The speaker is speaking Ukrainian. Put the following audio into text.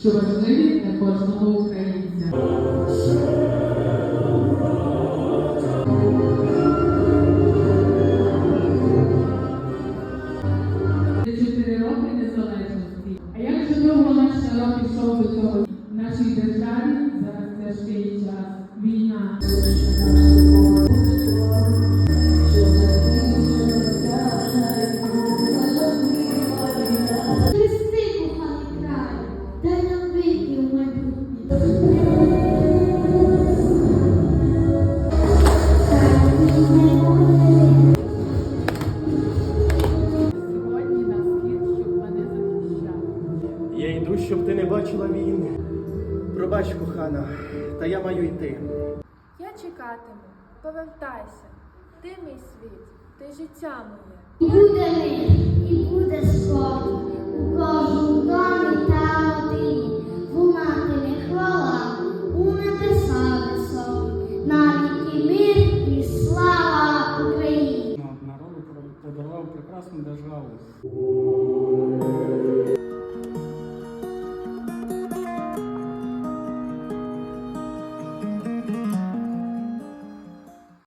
що важливі для кожного українця. Чотири роки незалежності. А як же довго наш народ пішов до цього? Щоб ти не бачила війни. Пробач, кохана, та я маю йти. Я чекатиму, повертайся. Ти мій світ, ти життя моє. Буде мир, і буде спокій у кожному домі та родині. Лунатиме хвала у небеса високі, навіки мир і слава Україні. народу подарував прекрасну державу.